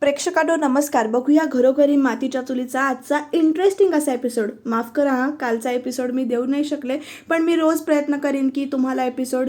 प्रेक्षकांनो नमस्कार. बघूया घरोघरी मातीच्या चुलीचा आजचा इंटरेस्टिंग असा एपिसोड माफ करा हा कालचा एपिसोड मी देऊ नाही शकले पण मी रोज प्रयत्न करीन की तुम्हाला एपिसोड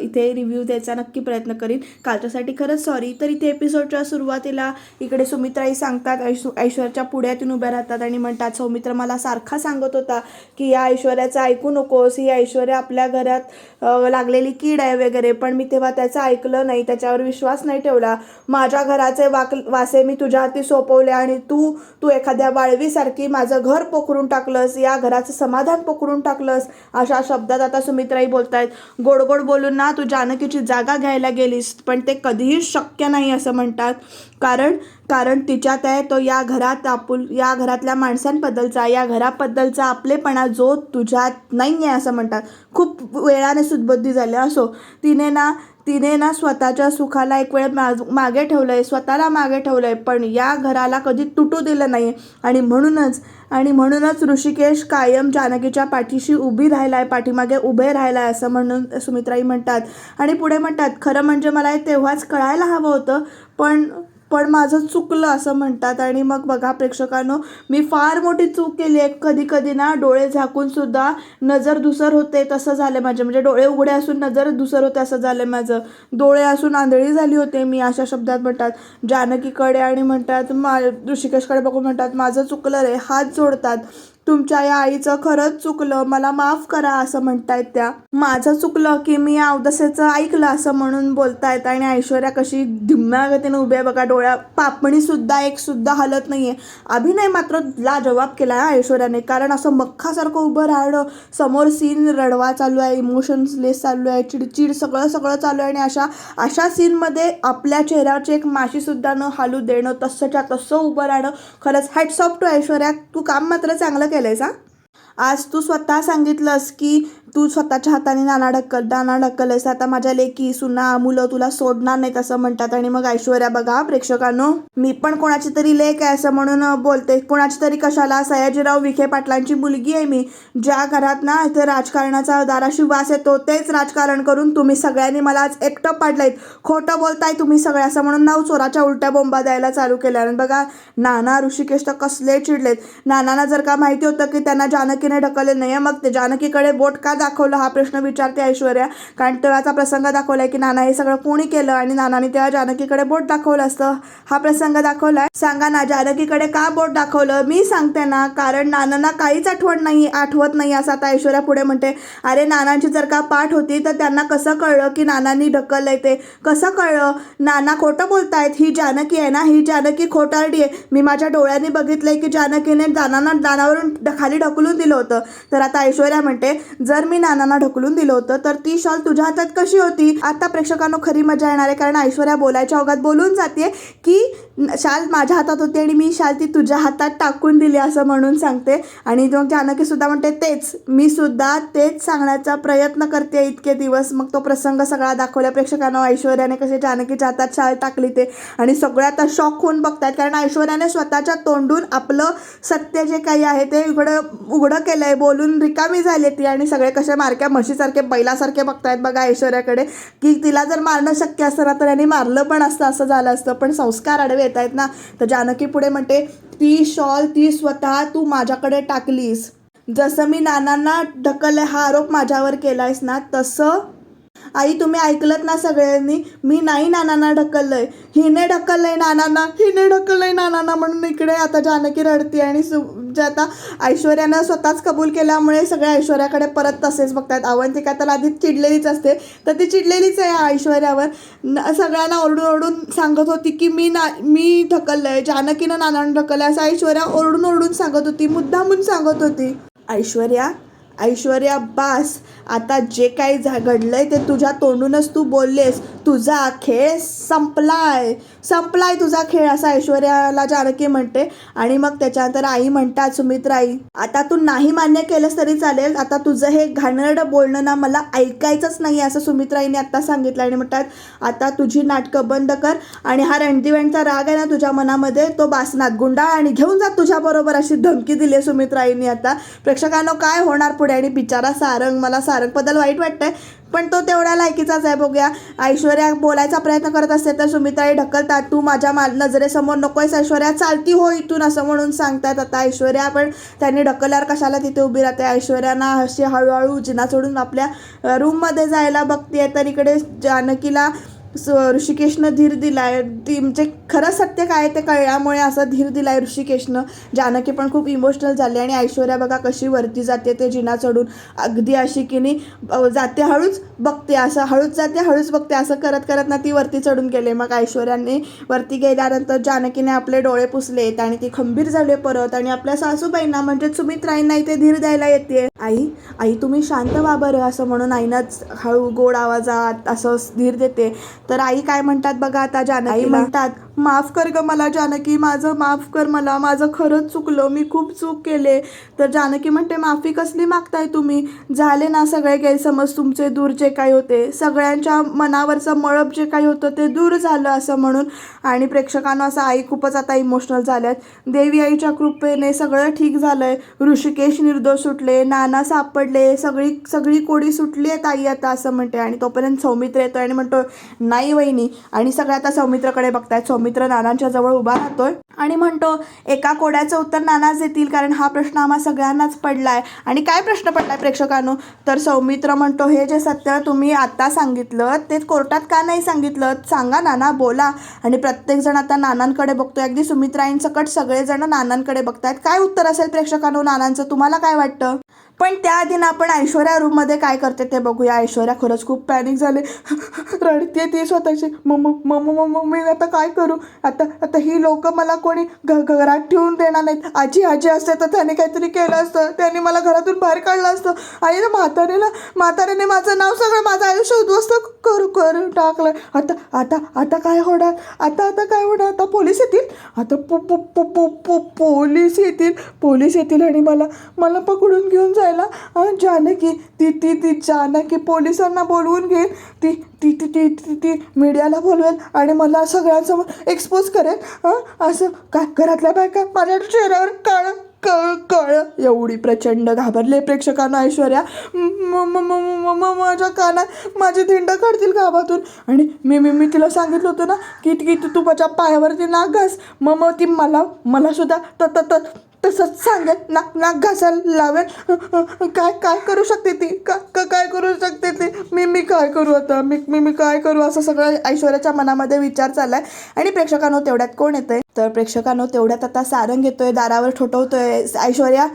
इथे रिव्ह्यू द्यायचा नक्की प्रयत्न करीन. कालच्यासाठी खरंच सॉरी तर इथे एपिसोडच्या सुरुवातीला इकडे सुमित्राई सांगतात ऐश्व ऐश्वर्याच्या पुढ्यातून उभ्या राहतात आणि म्हणतात सौमित्र मला सारखा सांगत होता की या ऐश्वर्याचं ऐकू नकोस. ही ऐश्वर्या आपल्या घरात लागलेली कीड आहे वगैरे. पण मी तेव्हा त्याचं ऐकलं नाही. त्याच्यावर विश्वास नाही ठेवला. माझ्या घराचे वाक मासे मी तुझ्या हाती सोपवले आणि तू तू एखाद्या वाळवीसारखी माझं घर पोखरून टाकलंस या घराचं समाधान पोखरून टाकलंस अशा शब्दात आता सुमित्राई बोलतायत गोड गोड बोलून ना तू जानकीची जागा घ्यायला गेलीस पण ते कधीही शक्य नाही असं म्हणतात. कारण कारण तिच्यात आहे तो या घरात आपुल या घरातल्या माणसांबद्दलचा या घराबद्दलचा आपलेपणा जो तुझ्यात नाही आहे असं म्हणतात. खूप वेळाने सुदबुद्धी झाली. असो तिने ना तिने ना स्वतःच्या सुखाला एक वेळ मा मागे ठेवलं आहे स्वतःला मागे ठेवलं आहे पण या घराला कधी तुटू दिलं नाही. आणि म्हणूनच आणि म्हणूनच ऋषिकेश कायम जानकीच्या पाठीशी उभी राहिला आहे पाठीमागे उभे राहिला आहे असं म्हणून सुमित्राई म्हणतात. आणि पुढे म्हणतात खरं म्हणजे मला हे तेव्हाच कळायला हवं होतं पण पण माझं चुकलं असं म्हणतात. आणि मग बघा प्रेक्षकांनो मी फार मोठी चूक केली आहे. कधी कधी ना डोळे झाकून सुद्धा नजर दुसर होते तसं झालं माझे. म्हणजे डोळे उघडे असून नजर दुसर होते असं झालं माझं. डोळे असून आंधळी झाली होते मी अशा शब्दात म्हणतात. जानकीकडे आणि म्हणतात मा ऋषिकेशकडे बघून म्हणतात माझं चुकलं रे हात जोडतात. तुमच्या या आईचं खरंच चुकलं मला माफ करा असं म्हणतायत त्या. माझं चुकलं की मी अवदसेचं ऐकलं असं म्हणून बोलतायत आणि ऐश्वर्या कशी धिम्म्या गतीने उभी आहे बघा डोळ्या पापणी सुद्धा एक सुद्धा हलत नाहीये. अभिनय मात्र ला जवाब केला आहे ऐश्वर्याने कारण असं मख्खासारखं उभं राहणं समोर सीन रडवा चालू आहे इमोशन्सलेस चालू आहे चिडचिड सगळं सगळं चालू आहे आणि अशा अशा सीनमध्ये आपल्या चेहऱ्यावरची एक माशीसुद्धा न हालू देणं तसंच्या तसं उभं राहणं खरंच हॅट्स ऑफ टू ऐश्वर्या. तू काम मात्र चांगलं केलंयस हा आज तू स्वतः सांगितलंस की तू स्वतःच्या हाताने नाना ढक्कल नाना ढक्कलस आता माझ्या लेकी सुना मुलं तुला सोडणार नाहीत असं म्हणतात. आणि मग ऐश्वर्या बघा प्रेक्षकांनो मी पण कोणाची तरी लेक आहे असं म्हणून बोलते. कोणाची तरी कशाला सयाजीराव विखे पाटलांची मुलगी आहे मी. ज्या घरात ना इथे राजकारणाचा दाराशी वास येतो तेच राजकारण करून तुम्ही सगळ्यांनी मला आज एकटं पाडलंय खोटं बोलताय तुम्ही सगळ्या असं म्हणून नाव चोराच्या उलट्या बोंबा द्यायला चालू केल्या. आणि बघा नाना ऋषिकेश तर कसले चिडलेत. नानांना जर का माहिती होतं की त्यांना जानकीने ढकलले नाही मग ते जानकीकडे बोट का दाखवलं? हा प्रश्न विचारते ऐश्वर्या. कारण तेव्हाचा प्रसंग दाखवलाय की नाना हे सगळं कोणी केलं आणि नानाने तेव्हा जानकीकडे बोट दाखवलं असतं? हा प्रसंग दाखवलाय? सांगा ना जानकीकडे का बोट दाखवलं? मी सांगते ना कारण नानांना काहीच आठवण नाही आठवत नाही असं आता ऐश्वर्या पुढे म्हणते. अरे नानांची जर का पाठ होती तर त्यांना कसं कळलं की नानांनी ढकललंय ते? कसं कळलं? नाना खोटं बोलतायत. ही जानकी आहे ना ही जानकी खोटारडी आहे. मी माझ्या डोळ्यांनी बघितलंय की जानकीने नानांना दानावरून खाली ढकलून दिलं होतं. तर आता ऐश्वर्या म्हणते जर मी नानांना ढकलून दिलं होतं तर ती शॉल तुझ्या हातात कशी होती? आता प्रेक्षकांनो खरी मजा येणार आहे कारण ऐश्वर्या बोलायच्या अवघात बोलून जाते की शाल माझ्या हातात होती आणि मी शाल ती तुझ्या हातात टाकून दिली असं म्हणून सांगते. आणि मग जानकी सुद्धा म्हणते तेच मी सुद्धा तेच सांगण्याचा प्रयत्न करते इतके दिवस. मग तो प्रसंग सगळा दाखवल्या प्रेक्षकांना ऐश्वर्याने कसे जानकीच्या हातात शाल टाकली ते. आणि सगळे आता शॉक होऊन बघतायत कारण ऐश्वर्याने स्वतःच्या तोंडून आपलं सत्य जे काही आहे ते उघडं उघडं केलंय बोलून रिकामी झाली ती आणि सगळे कसे मारक्या म्हशीसारखे बैलासारखे बघतायत बघा ऐश्वर्याकडे की तिला जर मारणं शक्य असतं ना तर यांनी मारलं पण असतं असं झालं असतं. पण संस्कार आडवे येत आहेत ना तर जानकी पुढे म्हणते ती शॉल ती स्वतः तू माझ्याकडे टाकलीस. जसं मी नानांना ढकललं हा आरोप माझ्यावर केलायस ना तसं आई तुम्ही ऐकलत ना सगळ्यांनी? मी नाही नानांना ढकललंय. हिने ढकललंय नानांना. हिने ढकललंय नानांना म्हणून इकडे आता जानकी रडते आणि सु जे आता ऐश्वर्यानं स्वतःच कबूल केल्यामुळे सगळे ऐश्वर्याकडे परत तसेच बघतात अवंतिका तर आधीच चिडलेलीच असते. तर ती चिडलेलीच आहे ऐश्वर्यावर. सगळ्यांना ओरडून ओरडून सांगत होती की मी ना मी ढकललंय. जानकीनं नानांना ढकललंय. असं ऐश्वर्या ओरडून ओरडून सांगत होती. मुद्दामून सांगत होती. ऐश्वर्या ऐश्वर्या बास आता जे काही झा घडलंय ते तुझ्या तोंडूनच तू बोललेस. तुझा खेळ संपलाय. संपलाय तुझा खेळ असा ऐश्वर्याला जानकी म्हणते. आणि मग त्याच्यानंतर आई म्हणतात सुमित्रा आई आता तू नाही मान्य केलंस तरी चालेल. आता तुझं हे घाणेरडं बोलणं ना मला ऐकायचंच नाही असं सुमित्राईने आत्ता सांगितलं. आणि म्हणतात आता तुझी नाटकं बंद कर आणि हा रणदिव्यांचा राग आहे ना तुझ्या मनामध्ये तो बासनात गुंडाळ आणि घेऊन जा तुझ्याबरोबर अशी धमकी दिली आहे सुमित्राईंनी आता. प्रेक्षकांना काय होणार पुढे? पुढे आणि बिचारा सारंग मला सारंगबद्दल वाईट वाटतंय पण तो तेवढ्या लायकीचाच आहे. बघूया. ऐश्वर्या बोलायचा प्रयत्न करत असते तर सुमित्राई ढकलतात. तू माझ्या मा नजरेसमोर नकोयस ऐश्वर्या. चालती हो इथून असं म्हणून सांगतात आता ऐश्वर्या. पण त्यांनी ढकलल्यावर कशाला तिथे उभी राहते? ऐश्वर्याना अशी हळूहळू जिना सोडून आपल्या रूममध्ये जायला बघते तर इकडे जानकीला ऋषिकेशनं धीर दिलाय. ती म्हणजे खरं सत्य काय ते कळल्यामुळे असं धीर दिलाय ऋषिकेशनं. जानकी पण खूप इमोशनल झाली आणि ऐश्वर्या बघा कशी वरती जाते ते जिना चढून. अगदी अशी की नी जाते हळूच बघते असं हळूच जाते हळूच बघते असं करत करत ना ती वरती चढून गेले. मग ऐश्वर्याने वरती गेल्यानंतर जानकीने आपले डोळे पुसलेत आणि ती खंबीर झाले परत आणि आपल्या सासूबाईंना म्हणजे सुमित्राईंना इथे धीर द्यायला येते. आई आई तुम्ही शांत वाबर असं म्हणून आईनाच हळू गोड आवाजात असं धीर देते. तर आई काय म्हणतात बघा आता जानकी म्हणतात माफ कर ग मला जानकी. माझं माफ कर मला. माझं खरंच चुकलं. मी खूप चूक केले. तर जानकी म्हणते माफी कसली मागताय तुम्ही? झाले ना सगळे गैरसमज तुमचे दूर जे काही होते. सगळ्यांच्या मनावरचं मळप जे काही होतं ते दूर झालं असं म्हणून. आणि प्रेक्षकांना असं आई खूपच आता इमोशनल झाल्यात. देवी आईच्या कृपेने सगळं ठीक झालं आहे ऋषिकेश निर्दोष सुटले. नाना सापडले. सगळी सगळी कोडी सुटली आहेत आई आता असं म्हणते. आणि तोपर्यंत सौमित्र येतो आणि म्हणतो नाही वहिनी. आणि सगळ्या आता सौमित्रकडे बघतायत. सौमित्र नानांच्या जवळ उभा राहतोय आणि म्हणतो एका कोड्याचं उत्तर नानाच देतील कारण हा प्रश्न आम्हा सगळ्यांनाच पडलाय. आणि काय प्रश्न पडलाय प्रेक्षकांनो? तर सौमित्र म्हणतो हे जे सत्य तुम्ही आता सांगितलं ते कोर्टात का नाही सांगितलं? सांगा नाना बोला. आणि प्रत्येकजण आता नानांकडे बघतोय. अगदी सुमित्राईंसकट सगळेजण नानांकडे बघतायत. काय उत्तर असेल प्रेक्षकांनो नानांचं? तुम्हाला काय वाटतं? पण त्याआधी ना आपण ऐश्वर्या रूममध्ये काय करते ते बघूया. ऐश्वर्या खरंच खूप पॅनिक झाले. रडते ती स्वतःची मम्म मम्म मम्म मी आता काय करू? आता आता ही लोक मला कोणी घ घरात ठेवून देणार नाहीत. आजी आजी असते तर त्याने काहीतरी केलं असतं. त्यांनी मला घरातून बाहेर काढलं असतं. आई ना म्हातारीला म्हातारीने माझं नाव सगळं माझं आयुष्य उद्ध्वस्त करू करून टाकलं आता आता आता काय होणार? आता आता काय होणार? आता पोलीस येतील? आता पो पो पो पो पोलीस येतील? पोलीस येतील आणि मला मला पकडून घेऊन जाईल अं, जानकी ती ती ती जानकी पोलिसांना बोलवून घेईल. ती ती ती ती ती ती मीडियाला बोलवेल आणि मला सगळ्यांसमोर एक्सपोज करेल. हां असं काय? घरातल्या बायका? माझ्या चेहऱ्यावर काळ कळ कळ एवढी प्रचंड घाबरले प्रेक्षकांना ऐश्वर्या. माझ्या कानात माझे धिंड काढतील गावातून. आणि मी मी मी तिला सांगितलं होतं ना की की तू तू माझ्या पायावरती नाक घास. मग मग ती मला मला सुद्धा त त तसंच सांगेल नाक नाक घासायला लावेल काय काय करू शकते ती? का काय करू शकते ती? मी मी काय करू आता? मी मी मी काय करू? असं सगळं ऐश्वर्याच्या मनामध्ये विचार चाललाय. आणि प्रेक्षकांनो तेवढ्यात कोण येतंय? तर प्रेक्षकांनो तेवढ्यात आता सारंग येतोय दारावर ठोठवतोय. ऐश्वर्या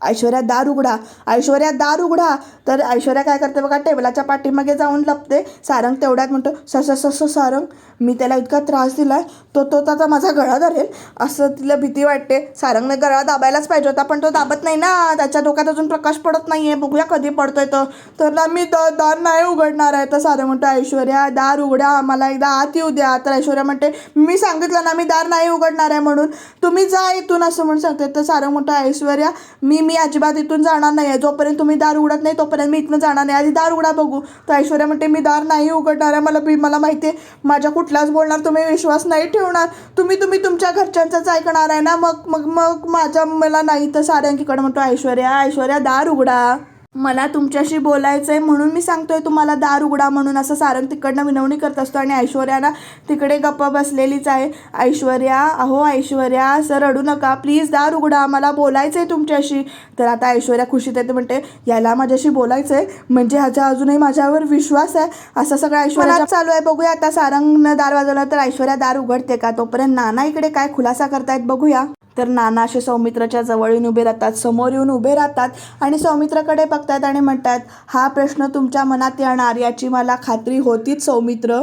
ऐश्वर्या दार उघडा. ऐश्वर्या दार उघडा. तर ऐश्वर्या काय करते बघा टेबलाच्या पाठीमागे जाऊन लपते. सारंग तेवढ्यात म्हणतो सस सस सारंग मी त्याला इतका त्रास दिला तो तो आता माझा गळा धरेल. असं तिला भीती वाटते. सारंगने गळा दाबायलाच पाहिजे होता पण तो दाबत नाही ना. त्याच्या डोक्यात अजून प्रकाश पडत नाही आहे बघूया कधी पडतोय तो. तर ना मी द दार नाही उघडणार आहे. तर सारंग म्हणतो ऐश्वर्या दार उघडा. मला एकदा आत येऊ द्या. तर ऐश्वर्या म्हणते मी सांगितलं ना मी दार नाही उघडणार आहे म्हणून. तुम्ही जा इथून असं म्हणून सांगते. तर सारंग म्हणतो ऐश्वर्या मी मी मी अजिबात इथून जाणार नाही आहे जोपर्यंत तुम्ही दार उघडत नाही तोपर्यंत मी इथनं जाणार नाही. आधी दार उघडा बघू. तर ऐश्वर्या म्हणते मी दार नाही उघडणार आहे. मला बी- मला माहिती आहे माझ्या कुठलाच बोलणार तुम्ही विश्वास नाही ठेवणार. तुम्ही तुम्ही तुमच्या घरच्यांचंच ऐकणार आहे ना? मग मग मग माझ्या मला नाही तर साऱ्यांकीकडे म्हणतो ऐश्वर्या ऐश्वर्या दार उघडा. मला तुमच्याशी बोलायचं आहे म्हणून मी सांगतोय तुम्हाला दार उघडा म्हणून. असं सारंग तिकडनं विनवणी करत असतो आणि ऐश्वर्याला तिकडे गप्प बसलेलीच आहे. ऐश्वर्या अहो ऐश्वर्या असं रडू नका. प्लीज दार उघडा मला बोलायचं आहे तुमच्याशी. तर आता ऐश्वर्या खुशीत येते म्हणते याला माझ्याशी बोलायचं आहे म्हणजे ह्याचा अजूनही माझ्यावर विश्वास आहे? असं सगळं ऐश्वर्या चालू आहे. बघूया आता सारंगनं दार वाजवलं तर ऐश्वर्या दार उघडते का? तोपर्यंत नाना इकडे काय खुलासा करतायत बघूया. तर नाना असे सौमित्राच्या जवळ येऊन उभे राहतात समोर येऊन उभे राहतात आणि सौमित्राकडे बघतात आणि म्हणतात हा प्रश्न तुमच्या मनात येणार याची मला खात्री होतीच सौमित्र.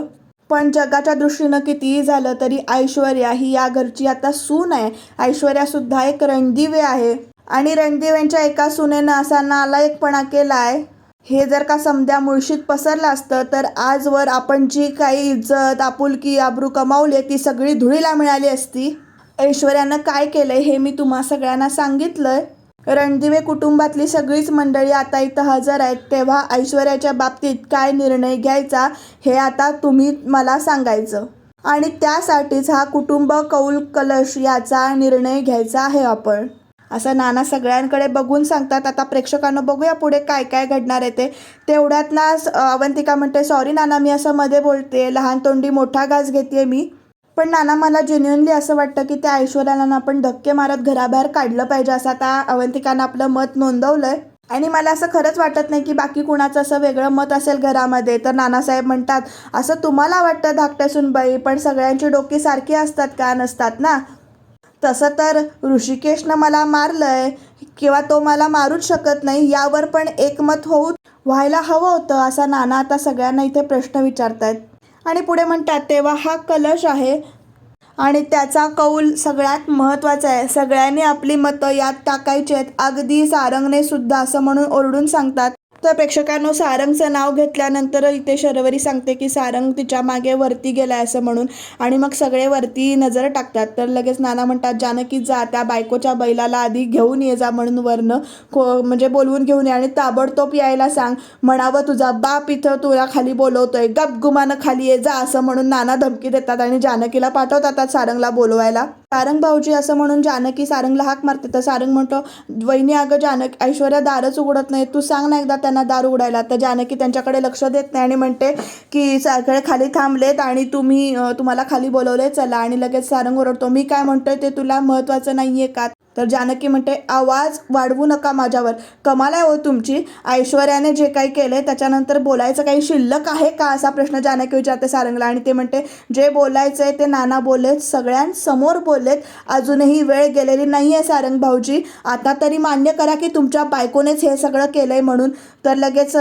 पण जगाच्या दृष्टीनं कितीही झालं तरी ऐश्वर्या ही या घरची आता सून आहे. ऐश्वर्या सुद्धा एक रणदिवे आहे. आणि रणदिव्यांच्या एका सुनेनं असा नालायकपणा केलाय. हे जर का समद्या मुळशीत पसरलं असतं तर आजवर आपण जी काही इज्जत आपुलकी आबरू कमावली ती सगळी धुळीला मिळाली असती. ऐश्वर्यानं काय केलंय हे मी तुम्हा सगळ्यांना सांगितलंय. रणदिवे कुटुंबातली सगळीच मंडळी आता इथं हजर आहेत. तेव्हा ऐश्वर्याच्या बाबतीत काय निर्णय घ्यायचा हे आता तुम्ही मला सांगायचं. आणि त्यासाठीच हा कुटुंब कौल कलश याचा निर्णय घ्यायचा आहे आपण. असं नाना सगळ्यांकडे बघून सांगतात. आता प्रेक्षकांना बघूया पुढे काय काय घडणार आहे ते. तेवढ्यात ना अवंतिका म्हणते सॉरी नाना मी असं मध्ये बोलते लहान तोंडी मोठा घास घेते मी. पण नाना मला जेन्युअनली असं वाटतं की त्या ऐश्वर्याला ना आपण धक्के मारत घराबाहेर काढलं पाहिजे असं आता अवंतिकानं आपलं मत नोंदवलंय. आणि मला असं खरंच वाटत नाही की बाकी कुणाचं असं वेगळं मत असेल घरामध्ये. तर नानासाहेब म्हणतात असं तुम्हाला वाटतं धाकट्या सुनबाई पण सगळ्यांची डोकी सारखी असतात का नसतात ना? तसं तर ऋषिकेशनं मला मारलंय किंवा तो मला मारूच शकत नाही यावर पण एकमत होऊ व्हायला हवं होतं असा नाना आता सगळ्यांना इथे प्रश्न विचारतायत. आणि पुढे म्हणतात तेव्हा हा कलश आहे आणि त्याचा कौल सगळ्यात महत्त्वाचा आहे. सगळ्यांनी आपली मतं यात टाकायची आहेत अगदी सारंगने सुद्धा असं म्हणून ओरडून सांगतात. तर प्रेक्षकांनो सारंगचं नाव घेतल्यानंतर इथे शर्वरी सांगते की सारंग तिच्यामागे वरती गेलाय असं म्हणून. आणि मग सगळे वरती नजर टाकतात. तर लगेच नाना म्हणतात जानकी जा त्या बायकोच्या बैलाला आधी घेऊन ये जा म्हणून वरनं. खो म्हणजे बोलवून घेऊन ये आणि ताबडतोब यायला सांग. म्हणावं तुझा बाप इथं तुला खाली बोलवतोय. गपगुमानं खाली ये जा असं म्हणून नाना धमकी देतात आणि जानकीला पाठवतात सारंगला बोलवायला. सारंग भाऊजी असं म्हणून जानकी सारंगला हाक मारते. तर सारंग म्हणतो वहिनी अगं जानक ऐश्वर्या दारच उघडत नाही तू सांग ना एकदा त्यांना दार उघडायला. तर जानकी त्यांच्याकडे लक्ष देत नाही आणि म्हणते की सगळे खाली थांबलेत आणि तुम्ही तुम्हाला खाली बोलवले चला. आणि लगेच सारंग ओरडतो मी काय म्हणतोय ते तुला महत्त्वाचं नाही आहे का? तर जानकी म्हणते आवाज वाढवू नका माझ्यावर. कमाल आहे हो तुमची. ऐश्वर्याने जे काही केलंय त्याच्यानंतर बोलायचं काही शिल्लक आहे का? असा प्रश्न जानकी विचारते सारंगला आणि ते म्हणते जे बोलायचं आहे ते नाना बोललेत सगळ्यांसमोर बोललेत. अजूनही वेळ गेलेली नाही आहे सारंग भाऊजी. आता तरी मान्य करा की तुमच्या बायकोनेच हे सगळं केलं आहे म्हणून. तर लगेच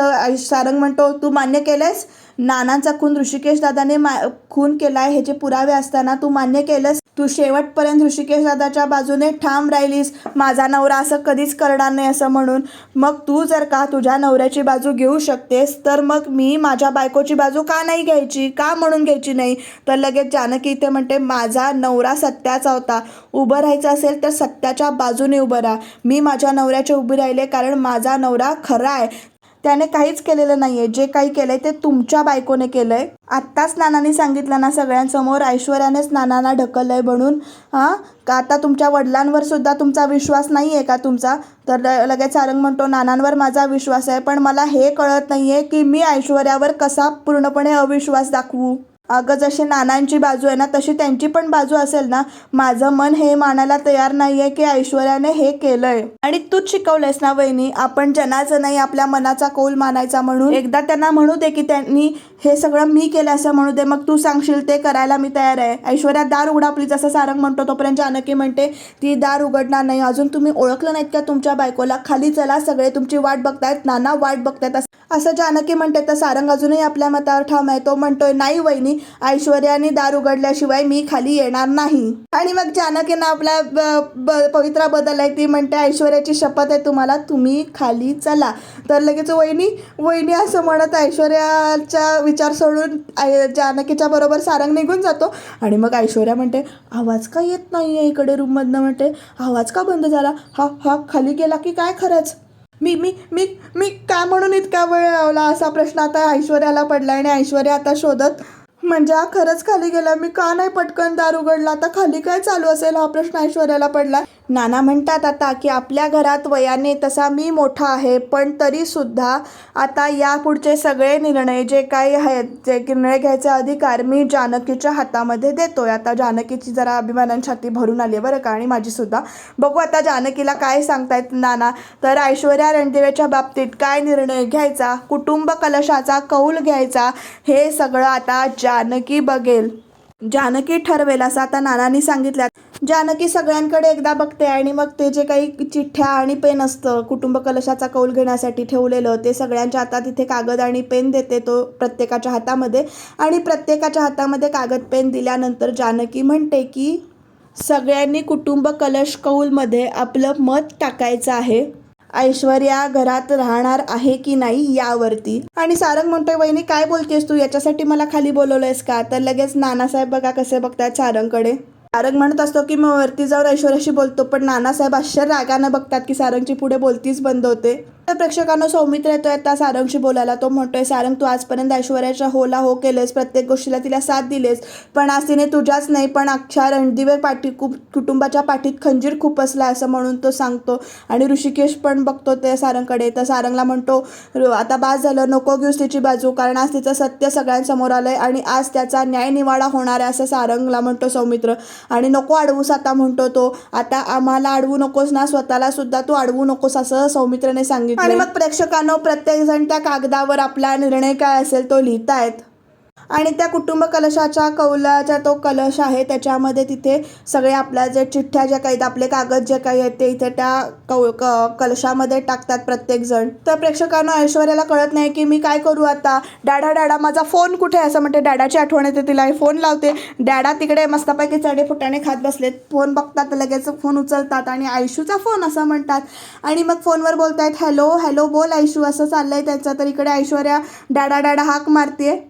सारंग म्हणतो तू मान्य केलंयस? नानांचा खून ऋषिकेश दादाने मा खून केला आहे ह्याचे पुरावे असताना तू मान्य केलंस? तू शेवटपर्यंत ऋषिकेश दादाच्या बाजूने ठाम राहिलीस. माझा नवरा असं कधीच करणार नाही असं म्हणून. मग तू जर का तुझ्या नवऱ्याची बाजू घेऊ शकतेस तर मग मी माझ्या बायकोची बाजू का नाही घ्यायची का म्हणून घ्यायची नाही? तर लगेच जानकी इथे म्हणते माझा नवरा सत्याचा होता. उभं राहायचं असेल तर सत्याच्या बाजूने उभं राहा. मी माझ्या नवऱ्याच्या उभी राहिले कारण माझा नवरा खरा आहे. त्याने काहीच केलेलं नाहीये. जे काही केलंय ते तुमच्या बायकोने केलंय. आत्ताच नानांनी सांगितलं ना सगळ्यांसमोर ऐश्वर्यानेच नानांना ढकललंय म्हणून. हां? का आता तुमच्या वडिलांवर सुद्धा तुमचा विश्वास नाही आहे का तुमचा? तर ल- लगेच सारंग म्हणतो नानांवर माझा विश्वास आहे पण मला हे कळत नाही आहे की मी ऐश्वर्यावर कसा पूर्णपणे अविश्वास दाखवू? अगं जशी नानांची बाजू आहे ना तशी त्यांची पण बाजू असेल ना. माझं मन हे मानायला तयार नाहीये की ऐश्वर्याने हे केलंय. आणि तूच शिकवलंयस ना वहिनी. आपण जनाचं नाही आपल्या मनाचा कौल मानायचा म्हणून. एकदा त्यांना म्हणू दे की त्यांनी हे सगळं मी केलं असं म्हणू दे मग तू सांगशील ते करायला मी तयार आहे. ऐश्वर्या दार उघडा प्लीज असं सारंग म्हणतो तोपर्यंत जानकी म्हणते ती दार उघडणार नाही. अजून तुम्ही ओळखलं नाहीत का तुमच्या बायकोला? खाली चला सगळे तुमची वाट बघतायत नाना वाट बघतायत. असं जानकी म्हणते तर सारंग अजूनही आपल्या मतावर ठाम आहे. तो म्हणतोय नाही वहिनी ऐश्वर्याने दार उघडल्याशिवाय मी खाली येणार नाही. आणि मग जानकीनं आपला पवित्रा बदल पवित्रा ती म्हणते ऐश्वर्याची शपथ आहे तुम्हाला तुम्ही खाली चला. तर लगेच वहिनी वहिनी असं म्हणत ऐश्वर्याचा विचार सोडून जानकीच्या बरोबर सारंग निघून जातो. आणि मग ऐश्वर्या म्हणते आवाज का येत नाही आहे इकडे रूममधनं? म्हणते आवाज का बंद झाला? हा हा खाली गेला की काय खरंच? मी मी मी मी का म्हणून इतका वेळ लावला? असा प्रश्न आता ऐश्वर्याला पडला आणि ऐश्वर्या आता शोधत म्हणजे खरंच खाली गेला? मी का नाही पटकन दार उघडला? आता खाली काय चालू असेल? हा प्रश्न ऐश्वर्याला पडला. नाना म्हणतात आता की आपल्या घरात वयाने तसा मी मोठा आहे पण तरी सुद्धा आता यापुढचे सगळे निर्णय जे काही आहेत जे निर्णय घ्यायचे अधिकार मी जानकीच्या हातामध्ये देतोय. आता जानकीची जरा अभिमानान छाती भरून आली आहे बरं का? आणि माझी सुद्धा बघू आता जानकीला काय सांगतायत नाना. तर ऐश्वर्या रणदिवेच्या बाबतीत काय निर्णय घ्यायचा? कुटुंब कलशाचा कौल घ्यायचा? हे सगळं आता जानकी बघेल. जानकी ठरवेल असं आता नानांनी सांगितलं. जानकी सगळ्यांकडे एकदा बघते आणि मग ते जे काही चिठ्ठ्या आणि पेन असतं कुटुंब कलशाचा कौल घेण्यासाठी ठेवलेलं ते सगळ्यांच्या हातात इथे कागद आणि पेन देते तो प्रत्येकाच्या हातामध्ये. आणि प्रत्येकाच्या हातामध्ये कागद पेन दिल्यानंतर जानकी म्हणते की सगळ्यांनी कुटुंब कलश कौलमध्ये आपलं मत टाकायचं आहे. ऐश्वर्या घरात राहणार आहे की नाही यावरती. आणि सारंग म्हणतोय वहिनी काय बोलतेस तू? याच्यासाठी मला खाली बोलवलंयस का? तर लगेच नानासाहेब बघा कसे बघतायत सारंगकडे. सारंग म्हणत असतो की मग वरती जाऊन ऐश्वर्याशी बोलतो पण नानासाहेब अशा रागानं बघतात की सारंगची पुढे बोलतीच बंद होते. तर प्रेक्षकांना सौमित्र येतोय आता सारंगशी बोलायला. तो म्हणतोय सारंग तू आजपर्यंत ऐश्वर्याच्या होला हो केलेस. प्रत्येक गोष्टीला तिला साथ दिलेस. पण आज तिने तुझ्याच नाही पण अख्ख्या रणदिवे पाठी खूप कुटुंबाच्या पाठीत खंजीर खुपसला असं म्हणून तो सांगतो. आणि ऋषिकेश पण बघतो ते सारंगकडे. तर सारंगला म्हणतो आता बास झालं नको घेऊस तिची बाजू कारण आज तिचं सत्य सगळ्यांसमोर आलंय आणि आज त्याचा न्याय निवाडा होणार आहे असं सारंगला म्हणतो सौमित्र. आणि नको अडवूस आता म्हणतो तो. आता आम्हाला अडवू नकोस ना स्वतःला सुद्धा तू अडवू नकोस असं सौमित्रने सांगितलं. आणि मग प्रेक्षकांनो प्रत्येक जण त्या कागदावर आपला निर्णय काय असेल तो लिहितायत. आणि त्या कुटुंब कलशाच्या कौलाचा तो कलश आहे त्याच्यामध्ये तिथे सगळे आपल्या जे चिठ्ठ्या ज्या काही आहेत, आपले कागद जे काही आहेत ते इथे त्या कौ क कलशामध्ये टाकतात प्रत्येक जण तर प्रेक्षकांना ऐश्वर्याला कळत नाही की मी काय करू आता? डॅडा डॅडा माझा फोन कुठे आहे? असं म्हणते. डॅडाची आठवण येते तिला फोन लावते. डॅडा तिकडे मस्तपैकी चढे फुटाणे खात बसलेत. फोन बघतात लगेच फोन उचलतात आणि आयशूचा फोन असं म्हणतात. आणि मग फोनवर बोलतायत हॅलो हॅलो बोल आयशू असं चाललंय त्याचा. तर इकडे ऐश्वर्या डॅडा डॅडा हाक मारते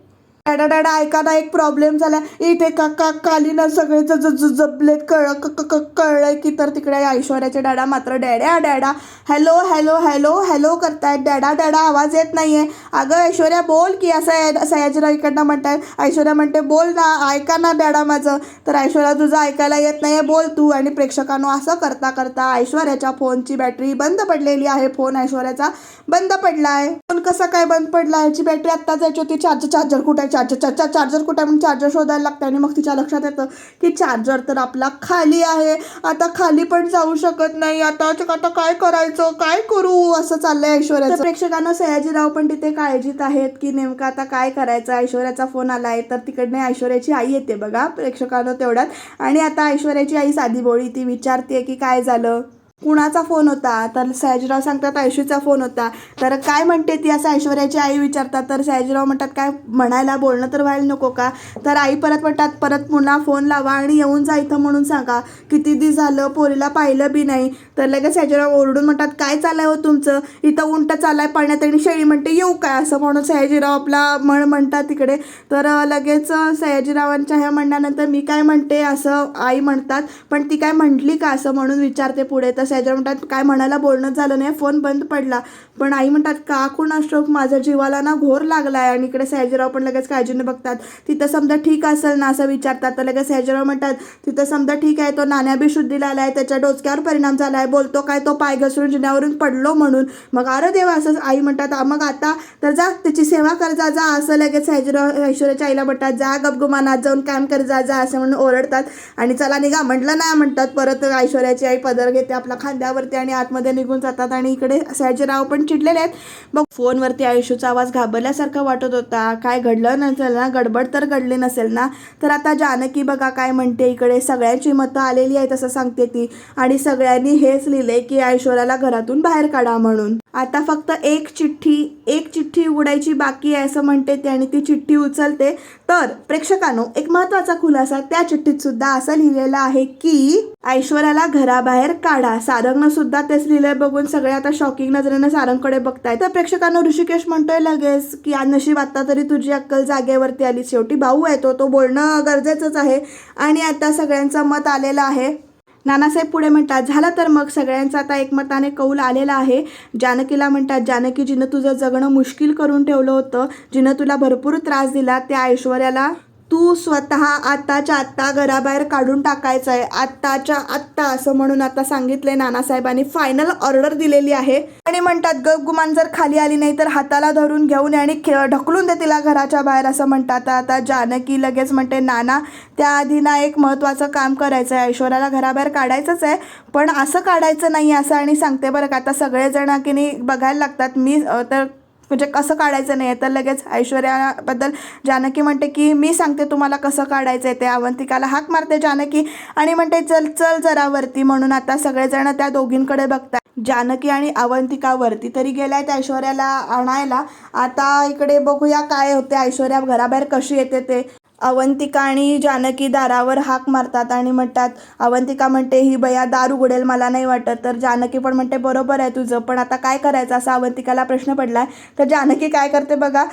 डॅडा डॅडा ऐका ना एक प्रॉब्लेम झाला. इथे का का काली ना सगळे जपलेत. कळ क- कळलंय की तर तिकडे ऐश्वर्याचे डॅडा मात्र डॅड्या डॅडा. हॅलो हॅलो हॅलो हॅलो करतायत. डॅडा डॅडा आवाज येत नाहीये. अगं ऐश्वर्या बोल की असं सयाजीराव इकडनं म्हणतायत. ऐश्वर्या म्हणते बोल ना ऐका ना डॅडा माझं. तर ऐश्वर्या तुझं ऐकायला येत नाहीये बोल तू. आणि प्रेक्षकांनो असं करता करता ऐश्वर्याच्या फोनची बॅटरी बंद पडलेली आहे. फोन ऐश्वर्याचा बंद पडला आहे फोन कसा काय बंद पडला? याची बॅटरी आत्ताच जायची होती. चार्जर चार्जर कुठे चार्जर चार्जर चार्जर कुठे म्हणून चार्जर शोधायला लागतं आणि मग तिच्या लक्षात येतं की चार्जर तर आपला खाली आहे. आता खाली पण जाऊ शकत नाही. आता आता काय करायचं? काय करू? असं चाललंय ऐश्वर्याचं. प्रेक्षकांना सयाजीराव पण तिथे काळजीत आहेत की नेमकं आता काय करायचं? ऐश्वर्याचा फोन आलाय तर तिकडने ऐश्वर्याची आई येते बघा प्रेक्षकांना तेवढ्यात. आणि आता ऐश्वर्याची आई साधी बोळी ती विचारते की काय झालं? कुणाचा फोन होता? तर सयाजीराव सांगतात आयुषीचा फोन होता. तर काय म्हणते ती? असं ऐश्वर्याची आई विचारतात. तर सयाजीराव म्हणतात काय म्हणायला? बोलणं तर व्हायला नको का? तर आई परत म्हणतात परत पुन्हा फोन लावा आणि येऊन जा इथं म्हणून सांगा. किती दिवस झालं पोरीला पाहिलं बी नाही. तर लगेच सयाजीराव ओरडून म्हणतात काय चाललंय हो तुमचं? इथं उंट चालाय पाण्यात आणि शेळी म्हणते येऊ काय? असं म्हणून सयाजीराव आपला म्हण म्हणतात तिकडे. तर लगेच सयाजीरावांच्या ह्या म्हणण्यानंतर मी काय म्हणते? असं आई म्हणतात पण ती काय म्हटली का? असं म्हणून विचारते पुढे. तर सयाजीराव म्हणतात काय म्हणायला बोलणं झालं नाही फोन बंद पडला. पण आई म्हणतात का कुणाष्टोक माझ्या जीवाला ना घोर लागला आहे आणि इकडे सयाजीराव पण लगेच काळजीने बघतात. तिथं समजा ठीक असेल ना? असं विचारतात. तर लगेच सयाजीराव म्हणतात तिथं समजा ठीक आहे तो नाण्या बी शुद्धीला आहे त्याच्या डोसक्यावर परिणाम झाला आहे बोलतो काय तो पाय घसरून जिन्यावरून पडलो म्हणून. मग अरे देवा असं आई म्हणतात मग आता तर जा त्याची सेवा कर जा जा. असं लगेच सयाजीराव ऐश्वर्याच्या आईला म्हणतात जा गपगुमानात जाऊन काम कर जा जा. असं म्हणून ओरडतात. आणि चला निघा म्हटलं ना म्हणतात. परत ऐश्वर्याची आई पदर घेते आपला खांद्यावरती आणि आतमध्ये निघून जातात आणि इकडे सयाजीराव पण चिडलेले आहेत. मग फोनवरती आयुष्यूचा आवाज घाबरल्यासारखा वाटत होता. काय घडलं नसेल ना? गडबड तर घडली नसेल ना? तर आता जानकी बघा काय म्हणते. इकडे सगळ्यांची मतं आलेली आहेत असं सांगते ती. आणि सगळ्यांनी हेच लिहिले की ऐश्वर्याला घरातून बाहेर काढा म्हणून. आता फक्त एक चिठ्ठी एक चिठ्ठी उघडायची बाकी आहे असं म्हणते ती आणि ती चिठ्ठी उचलते. तर प्रेक्षकांनो एक महत्त्वाचा खुलासा त्या चिठ्ठीत सुद्धा असं लिहिलेलं आहे की ऐश्वर्याला घराबाहेर काढा. सारंगनं सुद्धा तेच लिहिलंय बघून सगळे आता शॉकिंग नजरेनं सारंगकडे बघताय तर प्रेक्षकांनो ऋषिकेश म्हणतोय लगेच की आज नशीब आता तरी तुझी अक्कल जागेवरती आली. शेवटी भाऊ आहे तो. तो बोलणं गरजेचंच आहे. आणि आता सगळ्यांचं मत आलेलं आहे नानासाहेब पुढे म्हणतात झालं तर मग. सगळ्यांचा आता एकमताने कौल आलेला आहे. जानकीला म्हणतात जानकी जिनं तुझं जगणं मुश्किल करून ठेवलं होतं. जिनं तुला भरपूर त्रास दिला त्या ऐश्वर्याला तू स्वतः आत्ताच्या आत्ता घराबाहेर काढून टाकायचं आहे आत्ताच्या आत्ता असं म्हणून आता सांगितलंय नानासाहेबांनी. फायनल ऑर्डर दिलेली आहे. आणि म्हणतात गपगुमान जर खाली आली नाही तर हाताला धरून घेऊन आणि खे- ढकलून दे तिला घराच्या बाहेर असं म्हणतात. आता जानकी लगेच म्हणते नाना त्याआधी ना एक महत्त्वाचं काम करायचं आहे ऐश्वर्याला घराबाहेर काढायचंच आहे पण असं काढायचं नाही असं आणि सांगते बरं का. आता सगळेजण की नाही बघायला लागतात. मी तर म्हणजे कसं काढायचं नाही तर लगेच ऐश्वर्याबद्दल जानकी म्हणते की मी सांगते तुम्हाला कसं काढायचं आहे ते. अवंतिकाला हाक मारते जानकी आणि म्हणते चल चल जरा वरती. म्हणून आता सगळेजण त्या दोघींकडे बघतात जानकी आणि अवंतिका वरती तरी गेल्यात ऐश्वर्याला आणायला. आता इकडे बघूया काय होते. ऐश्वर्या घराबाहेर कशी येते ते. अवंतिका आणि जानकी दारावर हाक मारतात आणि म्हणतात अवंतिका म्हणते ही बया दार उघडेल मला नाही वाटत. तर जानकी पण म्हणते बरोबर आहे तुझं पण आता काय करायचं? असा अवंतिकाला प्रश्न पडला आहे तर जानकी काय करते बघा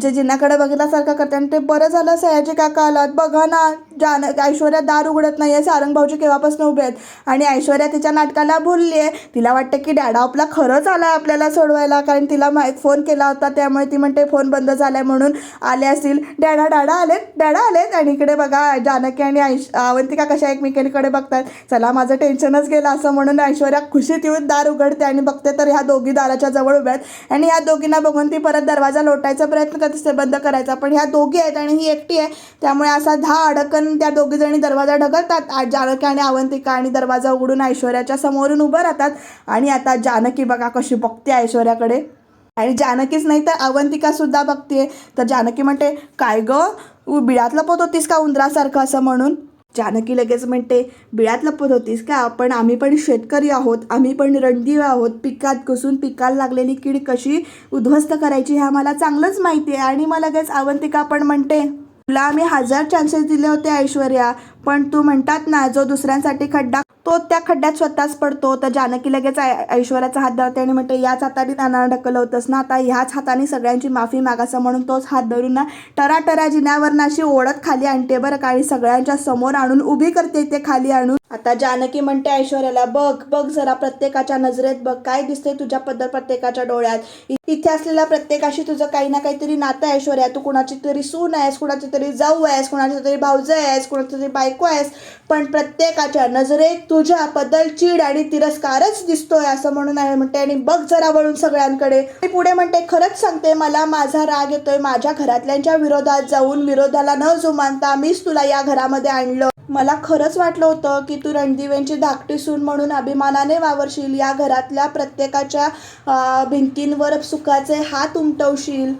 जे जिन्याकडे बघितल्यासारखं करते आणि ते बरं झालं सयाजी काका आलात. बघा ना जान ऐश्वर्या दार उघडत नाही आहे सारंग भाऊजी केव्हापासून उभे आहेत? आणि ऐश्वर्या तिच्या नाटकाला बोलली आहे तिला वाटतं की डॅडा आपला खरंच आला आपल्याला सोडवायला कारण तिला मा फोन केला होता त्यामुळे ती म्हणते फोन बंद झाला आहे म्हणून आले असतील. डॅडा डॅडा आलेत? डॅडा आलेत आणि इकडे बघा जानकी आणि ऐश अवंतिका कशा एकमेकांकडे बघतात. चला माझं टेन्शनच गेलं असं म्हणून ऐश्वर्या खुशीत येऊन दार उघडते आणि बघते तर ह्या दोघी दाराच्या जवळ उभ्या आहेत. आणि ह्या दोघींना बघून ती परत दरवाजा लोटायचा प्रयत्न करत असते बंद करायचा. पण ह्या दोघी आहेत आणि ही एकटी आहे. त्यामुळे असा दहा अडकन त्या दोघी जणी दरवाजा ढकलतात. जानकी आणि अवंतिका आणि दरवाजा उघडून ऐश्वर्याच्या समोरून उभं राहतात. आणि आता जानकी बघा कशी बघते ऐश्वर्याकडे. आणि जानकीच नाही तर अवंतिका सुद्धा बघते तर जानकी म्हणते काय गं? बिळात लपत होतीस का उंदरासारखं असं म्हणून? जानकी लगेच म्हणते बिळात लपत होतीस का? पण आम्ही पण शेतकरी आहोत आम्ही पण रणदिवे आहोत. पिकात घुसून पिकाला लागलेली कीड कशी उद्ध्वस्त करायची हे आम्हाला चांगलंच माहिती आहे आणि मग लगेच अवंतिका पण म्हणते तुला आम्ही हजार चान्सेस दिले होते ऐश्वर्या. पण तू म्हणतात ना जो दुसऱ्यांसाठी खड्डा तो त्या खड्ड्यात स्वतःच पडतो. तर जानकी लगेच ऐश्वर्याचा हात धरते आणि म्हणते याच हाताने त्यांना ढकललं होतंस ना आता ह्याच हाताने सगळ्यांची माफी मागासं म्हणून तोच हात धरून ना टराटरा जिन्यावरनं अशी ओढत खाली आणते बरं का आणि सगळ्यांच्या समोर आणून उभी करते ते खाली आणून. आता जानकी म्हणते ऐश्वर्याला बघ बघ जरा प्रत्येकाच्या नजरेत बघ काय दिसते तुझ्या पद्धत प्रत्येकाच्या डोळ्यात? इथे असलेल्या प्रत्येकाशी तुझं काही ना काहीतरी नातं ऐश्वर्या तू कुणाची तरी सून आहेस कुणाची तरी जाऊ आहेस कुणाची तरी भाऊज आहेस कुणाची तरी बायको आहेस पण प्रत्येकाच्या नजरेत तुझ्या बद्दल चीड आणि तिरस्कारच दिसतोय असं म्हणून आहे म्हणते. आणि बघ जरा वळून सगळ्यांकडे. मी पुढे म्हणते खरंच सांगते मला माझा राग येतोय. माझ्या घरातल्यांच्या विरोधात जाऊन विरोधाला न जुमानता मीच तुला या घरामध्ये आणलं. मला खरंच वाटलं होतं की तू रणदिवेंची धाकटी सून म्हणून अभिमानाने वावरशील. या घरातल्या प्रत्येकाच्या भिंतींवर सुखाचे हात उमटवशील.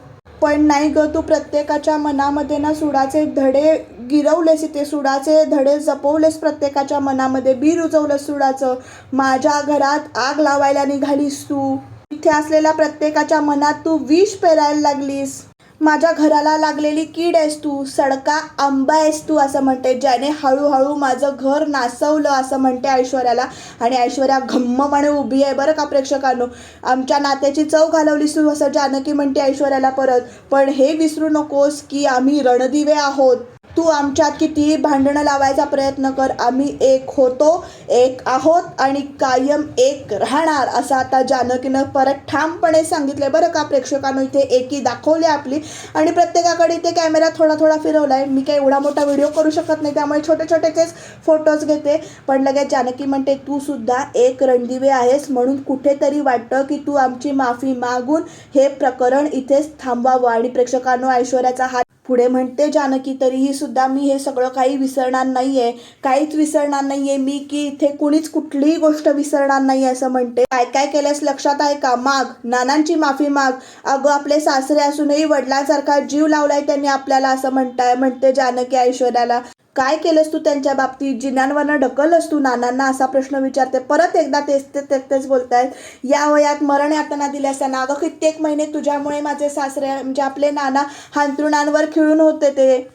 पण नाही ग तू प्रत्येकाच्या मनामध्ये ना सुडाचे धडे गिरवलेस इथे सुडाचे धडे जपवलेस प्रत्येकाच्या मनामध्ये बी रुजवलंस सुडाचं. माझ्या घरात आग लावायला निघालीस तू. इथे असलेल्या प्रत्येकाच्या मनात तू विष पेरायला लागलीस. माझ्या घराला लागलेली कीड आहेस तू सडका आंबा आहेस तू असं म्हणते. ज्याने हळूहळू माझं घर नासवलं असं म्हणते ऐश्वर्याला. आणि ऐश्वर्या घम्मपणे उभी आहे बरं का प्रेक्षकांनो? आमच्या नात्याची चव घालवलीस तू असं जानकी म्हणते ऐश्वर्याला परत. पण हे विसरू नकोस की आम्ही रणदिवे आहोत. तू आमच्यात कितीही भांडणं लावायचा प्रयत्न कर. आम्ही एक होतो एक आहोत आणि कायम एक राहणार असं आता जानकीनं परत ठामपणे सांगितलंय. बरं का प्रेक्षकांनो इथे एकी दाखवली आपली. आणि प्रत्येकाकडे इथे कॅमेरा थोडा थोडा फिरवलाय. मी काही एवढा मोठा व्हिडिओ करू शकत नाही त्यामुळे छोटे छोटेचेच फोटोज घेते. पण लगेच जानकी म्हणते तू सुद्धा एक रणदिवे आहेस म्हणून कुठेतरी वाटतं की तू आमची माफी मागून हे प्रकरण इथेच थांबवावं. आणि प्रेक्षकांनो ऐश्वर्याचा हात पुढे म्हणते जानकी तरीही सुद्धा मी हे सगळं काही विसरणार नाही आहे काहीच विसरणार नाही आहे मी की इथे कुणीच कुठलीही गोष्ट विसरणार नाही असं म्हणते. काय काय केल्यास लक्षात आहे का? माग नानांची माफी माग. अगं आपले सासरे असूनही वडिलांसारखा जीव लावलाय त्यांनी आपल्याला असं म्हणताय म्हणते जानकी ऐश्वर्याला. काय केलंस तू त्यांच्या बाबतीत? जिन्यांवरनं ढकलस तू? नानांना असा प्रश्न विचारते. परत एकदा तेच ते तेच तेच बोलतायत. या वयात मरण यातना दिले असताना अगं कित्येक महिने तुझ्यामुळे माझे सासरे म्हणजे आपले नाना हांतरुणांवर खिळून होते ते.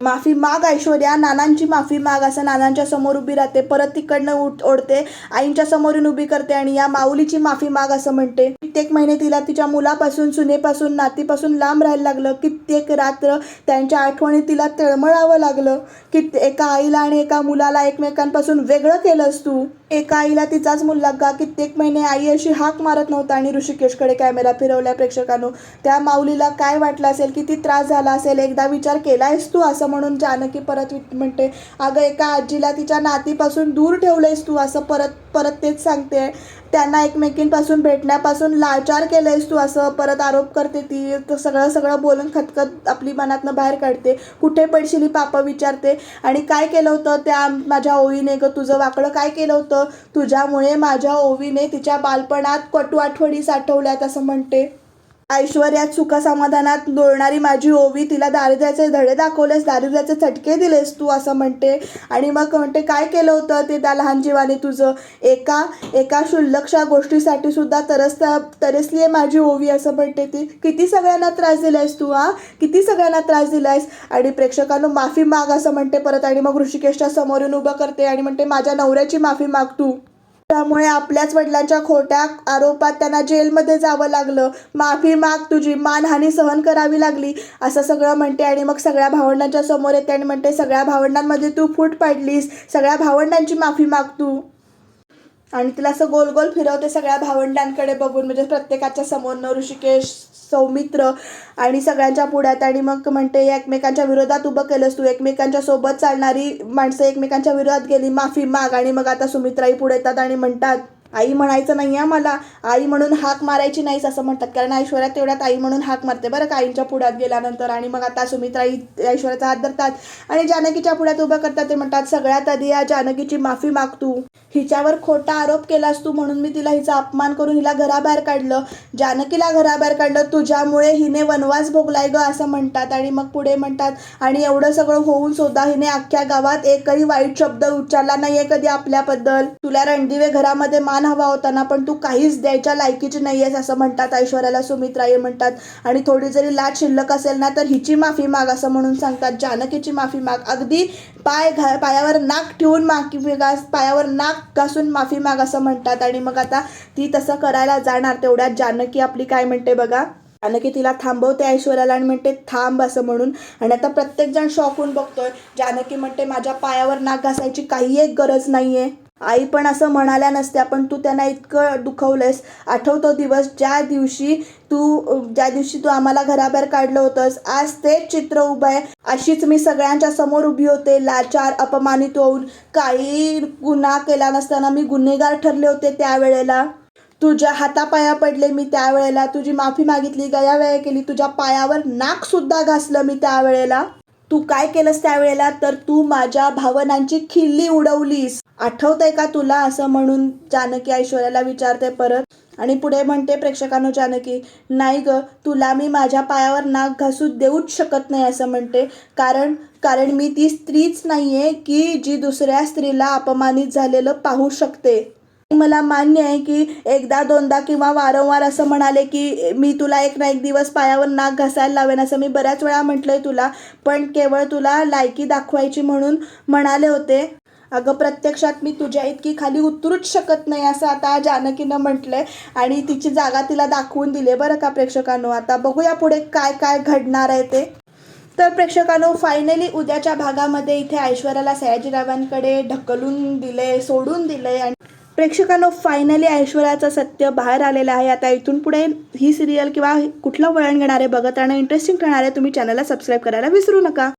माफी माग ऐश्वर्या. नानांची माफी माग असं नानांच्या समोर उभी राहते. परत तिकडनं उठ ओढते. आईंच्या समोरून उभी करते आणि या माऊलीची माफी माग असं म्हणते. कित्येक महिने तिला तिच्या मुलापासून सुनेपासून नातीपासून लांब राहायला लागलं. कित्येक रात्र त्यांच्या आठवणी तिला तळमळावं लागलं. की एका आईला आणि एका मुलाला एकमेकांपासून वेगळं केलंस तू. एका आईला तिचाच मुलगा कित्येक महिने आई अशी हाक मारत नव्हता आणि ऋषिकेशकडे कॅमेरा फिरवल्या प्रेक्षकांनो. त्या माऊलीला काय वाटलं असेल? किती त्रास झाला असेल? एकदा विचार केलायस तू असं म्हणून जानकी परत म्हणते अगं एका आजीला तिच्या नातीपासून दूर ठेवलंयस तू असं परत परत तेच सांगते. त्यांना एकमेकींपासून भेटण्यापासून लाचार केलंयस तू असं परत आरोप करते ती. सगळं सगळं बोलून खतखत आपली मनातनं बाहेर काढते. कुठे पडशील? ही पापं विचारते. आणि काय केलं होतं त्या माझ्या ओवीने? ग तुझं वाकडं काय केलं होतं? तुझ्यामुळे माझ्या ओवीने तिच्या बालपणात कटू आठवणी साठवल्यात असं म्हणते. ऐश्वर्यात सुखसमाधानात लोळणारी माझी ओवी तिला दारिद्र्याचे धडे दाखवलेस दारिद्र्याचे चटके दिलेस तू असं म्हणते. आणि मग म्हणते काय केलं होतं ते त्या लहान जीवाने तुझं? एका एका क्षुल्लकशा गोष्टीसाठी सुद्धा तरसता तरसली आहे माझी ओवी असं म्हणते ती. किती सगळ्यांना त्रास दिलायस तू हा? किती सगळ्यांना त्रास दिलायस? आणि प्रेक्षकांना माफी माग असं म्हणते परत. आणि मग ऋषिकेशच्या समोर येऊन उभं करते आणि म्हणते माझ्या नवऱ्याची माफी माग तू. त्यामुळे आपल्याच वडिलांच्या खोट्या आरोपात त्यांना जेलमध्ये जावं लागलं. माफी माग तुझी मानहानी सहन करावी लागली. असं सगळं म्हणते आणि मग सगळ्या भावंडांच्या समोर येते आणि म्हणते सगळ्या भावंडांमध्ये तू फूट पाडलीस. सगळ्या भावंडांची माफी माग तू. आणि तिला असं गोल गोल फिरवते सगळ्या भावंडांकडे बघून म्हणजे प्रत्येकाच्या समोरनं ऋषिकेश सौमित्र आणि सगळ्यांच्या पुढ्यात. आणि मग म्हणते एकमेकांच्या विरोधात उभं केलंस तू. एकमेकांच्या सोबत चालणारी माणसं एकमेकांच्या विरोधात गेली. माफी माग. आणि मग आता सुमित्राही पुढे येतात आणि म्हणतात आई म्हणायचं नाही आहे मला आई म्हणून हाक मारायची नाहीस असं म्हणतात. कारण ऐश्वर्या तेवढ्यात आई म्हणून हाक मारते बरं का आईच्या पुढ्यात गेल्यानंतर. आणि मग आता सुमित्रा ऐश्वर्याचा हात धरतात. आणि जानकीच्या पुढ्यात उभं करतात. ते म्हणतात सगळ्यात आधी या जानकीची माफी माग तू. हिच्यावर खोटा आरोप केलास तू म्हणून मी तिला हिचा अपमान करून हिला घराबाहेर काढलं. जानकीला घराबाहेर काढलं. तुझ्यामुळे हिने वनवास भोगलाय ग असं म्हणतात. आणि मग पुढे म्हणतात आणि एवढं सगळं होऊन सुद्धा हिने अख्ख्या गावात एकही वाईट शब्द उच्चारला नाहीये कधी आपल्याबद्दल. तुला रणदिवे घरामध्ये मान हवा होता ना पण तू काहीच द्यायच्या लायकीची नाही आहेस असं म्हणतात ऐश्वर्याला. सुमित्राई म्हणतात आणि थोडी जरी लाट शिल्लक असेल ना तर हिची माफी माग असं म्हणून सांगतात. जानकीची माफी माग. अगदी पाय घा पायावर नाक ठेवून माफी घास पायावर नाक घासून माफी माग असं म्हणतात. आणि मग आता ती तसं करायला जाणार तेवढ्यात जानकी आपली काय म्हणते बघा? जानकी तिला थांबवते ऐश्वर्याला आणि म्हणते थांब असं म्हणून. आणि आता प्रत्येक जण शॉक होऊन बघतोय. जानकी म्हणते माझ्या पायावर नाक घासायची काही एक गरज नाहीये. आई पण असं म्हणाल्या नसत्या पण तू त्यांना इतकं दुखवलंयस. आठवतो दिवस ज्या दिवशी तू ज्या दिवशी तू आम्हाला घराबाहेर काढलं होतंस आज तेच चित्र उभं आहे. अशीच मी सगळ्यांच्या समोर उभी होते लाचार अपमानित होऊन. काही गुन्हा केला नसताना मी गुन्हेगार ठरले होते त्यावेळेला. तुझ्या हातापाया पडले मी त्यावेळेला. तुझी माफी मागितली गयावया केली. तुझ्या पायावर नाक सुद्धा घासलं मी त्यावेळेला. तू काय केलंस त्यावेळेला? तर तू माझ्या भावनांची खिल्ली उडवलीस. आठवतंय का तुला असं म्हणून जानकी ऐश्वर्याला विचारते परत? आणि पुढे म्हणते प्रेक्षकांनो जानकी नाही ग तुला मी माझ्या पायावर नाक घासू देऊच शकत नाही असं म्हणते. कारण कारण मी ती स्त्रीच नाहीये की जी दुसऱ्या स्त्रीला अपमानित झालेलं पाहू शकते. मला मान्य आहे की एकदा दोनदा किंवा वारंवार असं म्हणाले की मी तुला एक ना एक दिवस पायावर नाक घासायला लावेन असं मी बऱ्याच वेळा म्हटलंय तुला. पण केवळ तुला लायकी दाखवायची म्हणून म्हणाले होते. अगं प्रत्यक्षात मी तुझ्या इतकी खाली उतरूच शकत नाही असं आता जानकीनं म्हटलंय. आणि तिची जागा तिला दाखवून दिली बरं का प्रेक्षकांनो. आता बघूया पुढे काय काय घडणार आहे ते. तर प्रेक्षकांनो फायनली उद्याच्या भागामध्ये इथे ऐश्वर्याला सयाजीरावांकडे ढकलून दिले सोडून दिले आणि प्रेक्षकांनो फायनली ऐश्वर्याचं सत्य बाहेर आलेलं आहे. आता इथून पुढे ही सिरियल किंवा कुठलं वळण घेणार आहे बघत राहणं इंटरेस्टिंग राहणार आहे तुम्ही चॅनलला सबस्क्राईब करायला विसरू नका.